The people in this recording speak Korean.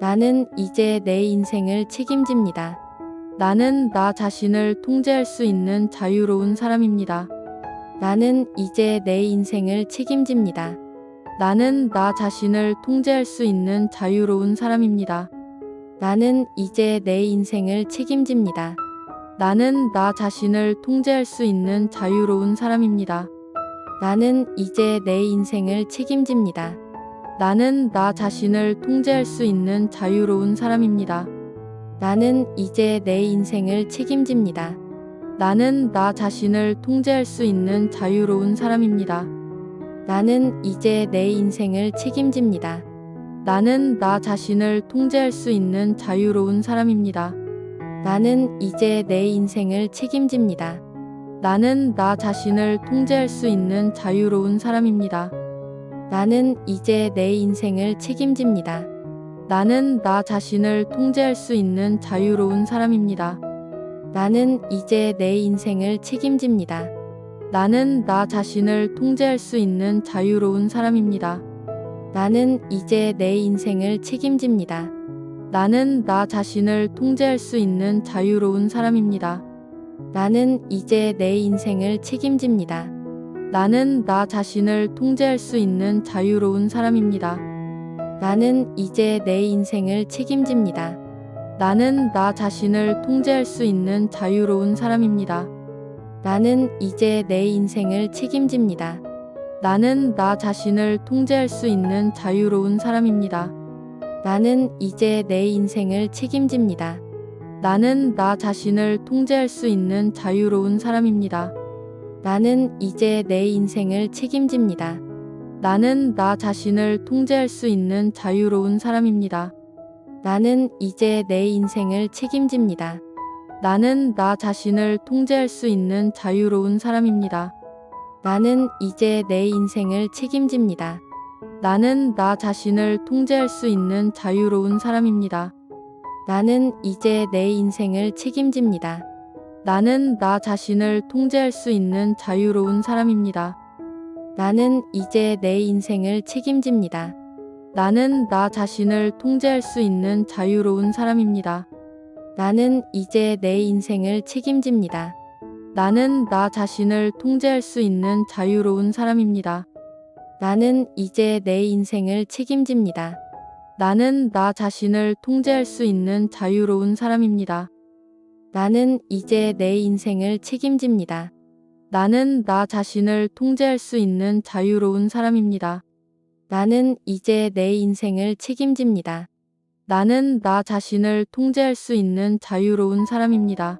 나는 이제 내 인생을 책임집니다. 나는 나 자신을 통제할 수 있는 자유로운 사람입니다. 나는 이제 내 인생을 책임집니다. 나는 나 자신을 통제할 수 있는 자유로운 사람입니다. 나는 이제 내 인생을 책임집니다. 나는 나 자신을 통제할 수 있는 자유로운 사람입니다. 나는 이제 내 인생을 책임집니다. 나는 나 자신을 통제할 수 있는 자유로운 사람입니다. 나는 이제 내 인생을 책임집니다. 나는 나 자신을 통제할 수 있는 자유로운 사람입니다. 나는 이제 내 인생을 책임집니다. 나는 나 자신을 통제할 수 있는 자유로운 사람입니다. 나는 이제 내 인생을 책임집니다. 나는 나 자신을 통제할 수 있는 자유로운 사람입니다. 나는 이제 내 인생을 책임집니다. 나는 나 자신을 통제할 수 있는 자유로운 사람입니다. 나는 이제 내 인생을 책임집니다. 나는 나 자신을 통제할 수 있는 자유로운 사람입니다. 나는 이제 내 인생을 책임집니다. 나는 나 자신을 통제할 수 있는 자유로운 사람입니다. 나는 이제 내 인생을 책임집니다. 나는 나 자신을 통제할 수 있는 자유로운 사람입니다. 나는 이제 내 인생을 책임집니다. 나는 나 자신을 통제할 수 있는 자유로운 사람입니다. 나는 이제 내 인생을 책임집니다. 나는 나 자신을 통제할 수 있는 자유로운 사람입니다. 나는 이제 내 인생을 책임집니다. 나는 나 자신을 통제할 수 있는 자유로운 사람입니다. 나는 이제 내 인생을 책임집니다. 나는 나 자신을 통제할 수 있는 자유로운 사람입니다. 나는 이제 내 인생을 책임집니다. 나는 나 자신을 통제할 수 있는 자유로운 사람입니다. 나는 이제 내 인생을 책임집니다. 나는 나 자신을 통제할 수 있는 자유로운 사람입니다. 나는 이제 내 인생을 책임집니다. 나는 나 자신을 통제할 수 있는 자유로운 사람입니다. 나는 이제 내 인생을 책임집니다. 나는 나 자신을 통제할 수 있는 자유로운 사람입니다. 나는 이제 내 인생을 책임집니다. 나는 나 자신을 통제할 수 있는 자유로운 사람입니다. 나는 이제 내 인생을 책임집니다. 나는 나 자신을 통제할 수 있는 자유로운 사람입니다. 나는 이제 내 인생을 책임집니다. 나는 나 자신을 통제할 수 있는 자유로운 사람입니다. 나는 이제 내 인생을 책임집니다. 나는 나 자신을 통제할 수 있는 자유로운 사람입니다.